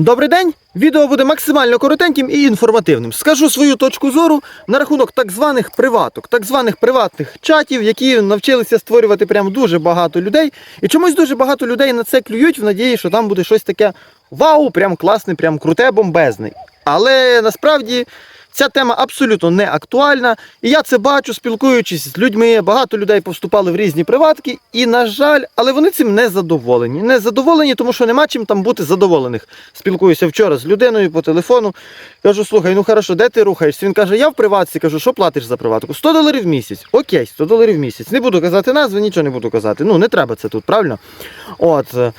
Добрий день! Відео буде максимально коротеньким і інформативним. Скажу свою точку зору на рахунок так званих приваток, так званих приватних чатів, які навчилися створювати прям дуже багато людей. І чомусь дуже багато людей на це клюють в надії, що там буде щось таке вау, прям класне, прям круте, бомбезне. Але насправді ця тема абсолютно не актуальна. І я це бачу, спілкуючись з людьми. Багато людей повступали в різні приватки, і, на жаль, але вони цим не задоволені. Не задоволені, тому що нема чим там бути задоволених. Спілкуюся вчора з людиною по телефону. Кажу, слухай, ну хорошо, де ти рухаєшся? Він каже, я в приватці. Кажу, що платиш за приватку? 100 доларів в місяць. Окей, 100 доларів в місяць. Не буду казати назви, нічого не буду казати. Ну, не треба це тут, правильно? От. е,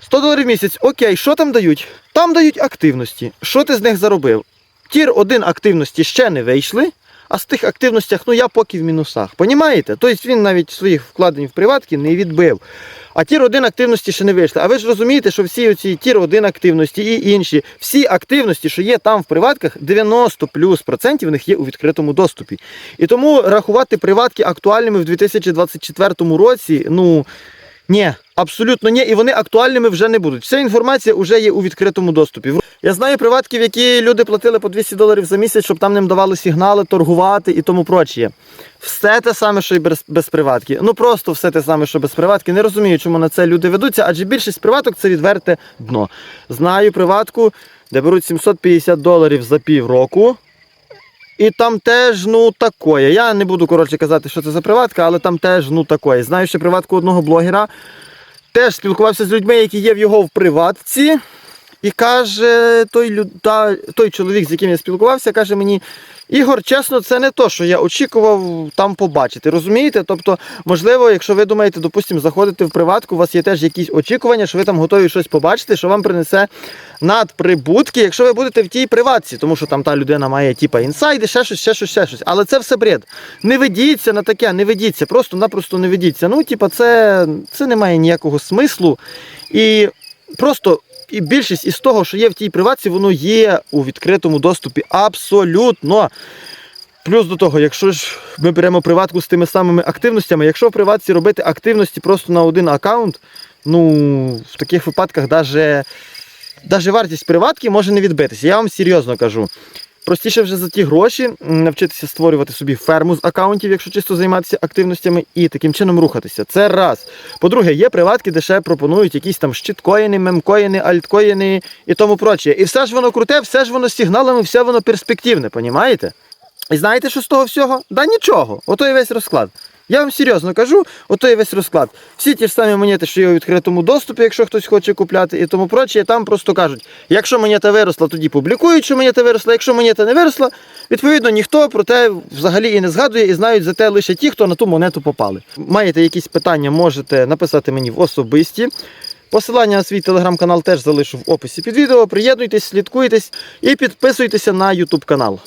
100 доларів в місяць, окей, що там дають? Там дають активності. Що ти з них заробив? Тір 1 активності ще не вийшли, а з тих активностях, ну я поки в мінусах. Понімаєте? Тобто він навіть своїх вкладень в приватки не відбив. А тір 1 активності ще не вийшли. А ви ж розумієте, що всі оці тір 1 активності і інші, всі активності, що є там в приватках, 90 плюс процентів в них є у відкритому доступі. І тому рахувати приватки актуальними в 2024 році, ну. Ні, абсолютно ні, і вони актуальними вже не будуть. Вся інформація вже є у відкритому доступі. Я знаю приватків, які люди платили по 200 доларів за місяць, щоб там ним давали сигнали, торгувати і тому прочє. Все те саме, що і без, без приватки. Ну просто все те саме, що без приватки. Не розумію, чому на це люди ведуться, адже більшість приваток це відверте дно. Знаю приватку, де беруть 750 доларів за півроку. І там теж, ну, такое. Я не буду коротше казати, що це за приватка, але там теж, ну, такое. Знаю ще приватку одного блогера. Теж спілкувався з людьми, які є в його в приватці. І каже, той, та, той чоловік, з яким я спілкувався, каже мені: Ігор, чесно, це не то, що я очікував там побачити. Розумієте? Тобто, можливо, якщо ви думаєте, допустимо, заходити в приватку, у вас є теж якісь очікування, що ви там готові щось побачити, що вам принесе надприбутки, якщо ви будете в тій приватці, тому що там та людина має типа інсайди, ще щось, ще щось, ще щось. Але це все бред. Не ведіться на таке, не ведіться, просто-напросто не ведіться. Ну, типа, це, це не має ніякого смислу. І просто. І більшість із того, що є в тій приватці, воно є у відкритому доступі. Абсолютно. Плюс до того, якщо ж ми беремо приватку з тими самими активностями, якщо в приватці робити активності просто на один аккаунт, ну в таких випадках навіть, навіть вартість приватки може не відбитися. Я вам серйозно кажу. Простіше вже за ті гроші навчитися створювати собі ферму з аккаунтів, якщо чисто займатися активностями, і таким чином рухатися. Це раз. По-друге, є приватки, де ще пропонують якісь там щиткоїни, мемкоїни, альткоїни і тому проче. І все ж воно круте, все ж воно з сигналами, все воно перспективне, понімаєте? І знаєте, що з того всього? Да нічого. Ото і весь розклад. Я вам серйозно кажу, ото і весь розклад. Всі ті ж самі монети, що є у відкритому доступі, якщо хтось хоче купляти і тому проче, там просто кажуть, якщо монета виросла, тоді публікують, що монета виросла. Якщо монета не виросла, відповідно ніхто про те взагалі і не згадує, і знають за те лише ті, хто на ту монету попали. Маєте якісь питання, можете написати мені в особисті. Посилання на свій телеграм-канал теж залишу в описі під відео. Приєднуйтесь, слідкуйтесь і підписуйтеся на YouTube канал.